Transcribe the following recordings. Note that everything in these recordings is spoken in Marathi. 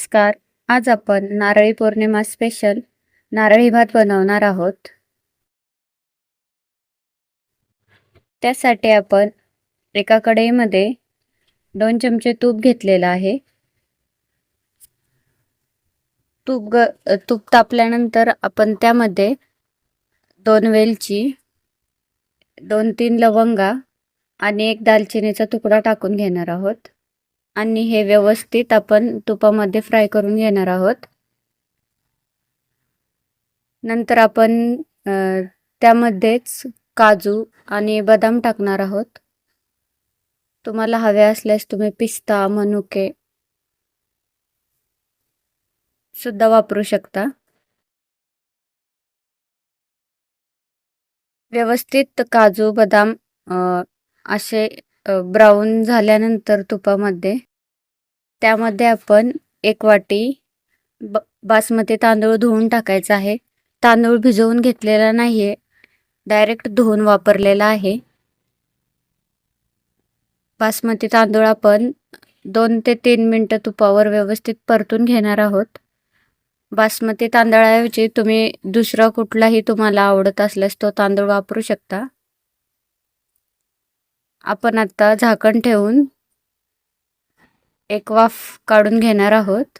नमस्कार. आज आपण नारळी पौर्णिमा स्पेशल नारळी भात बनवणार आहोत. त्यासाठी आपण एका कढईमध्ये दोन चमचे तूप घेतलेलं आहे. तूप ग तूप तापल्यानंतर आपण त्यामध्ये दोन वेलची दोन तीन लवंगा आणि एक दालचिनीचा तुकडा टाकून घेणार आहोत. आणि हे व्यवस्थित आपण तुपामध्ये फ्राय करून घेणार आहोत. नंतर आपण त्यामध्येच काजू आणि बदाम टाकणार आहोत. तुम्हाला हवे असल्यास तुम्ही पिस्ता मनुके सुद्धा वापरू शकता. व्यवस्थित काजू बदाम असे ब्राऊन झाल्यानंतर तुपामध्ये त्यामध्ये आपण एक वाटी ब बासमती तांदूळ धुवून टाकायचा आहे. तांदूळ भिजवून घेतलेला नाही आहे डायरेक्ट धुवून वापरलेला आहे. बासमती तांदूळ आपण दोन ते तीन मिनटं तुपावर व्यवस्थित परतून घेणार आहोत. बासमती तांदळाऐवजी तुम्ही दुसरा कुठलाही तुम्हाला आवडत असल्यास तो तांदूळ वापरू शकता. आपण आत्ता झाकण ठेवून एक वाफ काढून घेणार आहोत.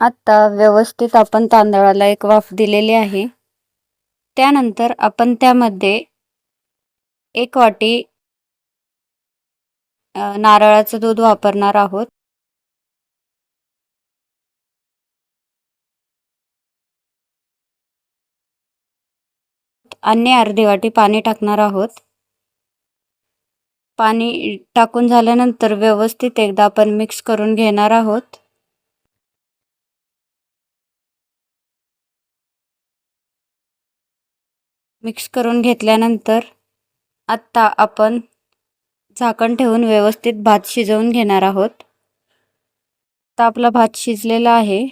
आता व्यवस्थित आपण तांदळाला एक वाफ दिलेली आहे. त्यानंतर आपण त्यामध्ये एक वाटी नारळाचं दूध वापरणार आहोत. आणि अर्धी वाटी पाणी टाकणार आहोत. पाणी टाकून झाल्यानंतर व्यवस्थित एकदा आपण मिक्स करून घेणार आहोत. मिक्स करून घेतल्यानंतर आत्ता आपण झाकण ठेवून व्यवस्थित भात शिजवून घेणार आहोत. आता आपला भात शिजलेला आहे.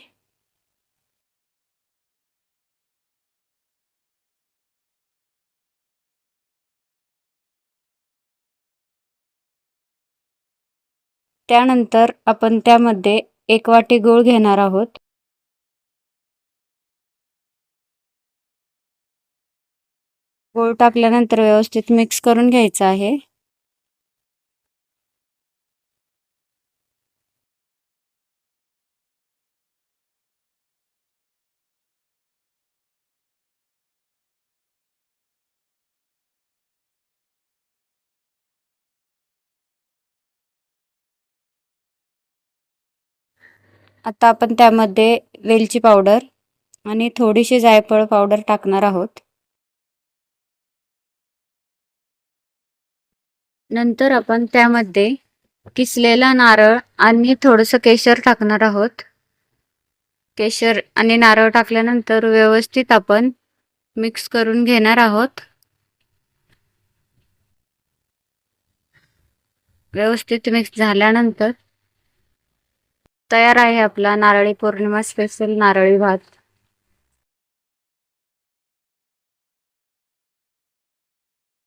त्यानंतर आपण त्यामध्ये एक वाटी गूळ घेणार आहोत. गूळ टाकल्यानंतर व्यवस्थित मिक्स करून घ्यायचं आहे. आता आपण त्यामध्ये वेलची पावडर आणि थोडीशी जायफळ पावडर टाकणार आहोत. नंतर आपण त्यामध्ये किसलेला नारळ आणि थोडंसं केशर टाकणार आहोत. केशर आणि नारळ टाकल्यानंतर व्यवस्थित आपण मिक्स करून घेणार आहोत. व्यवस्थित मिक्स झाल्यानंतर तयार आहे आपला नारळी पौर्णिमा स्पेशल नारळी भात.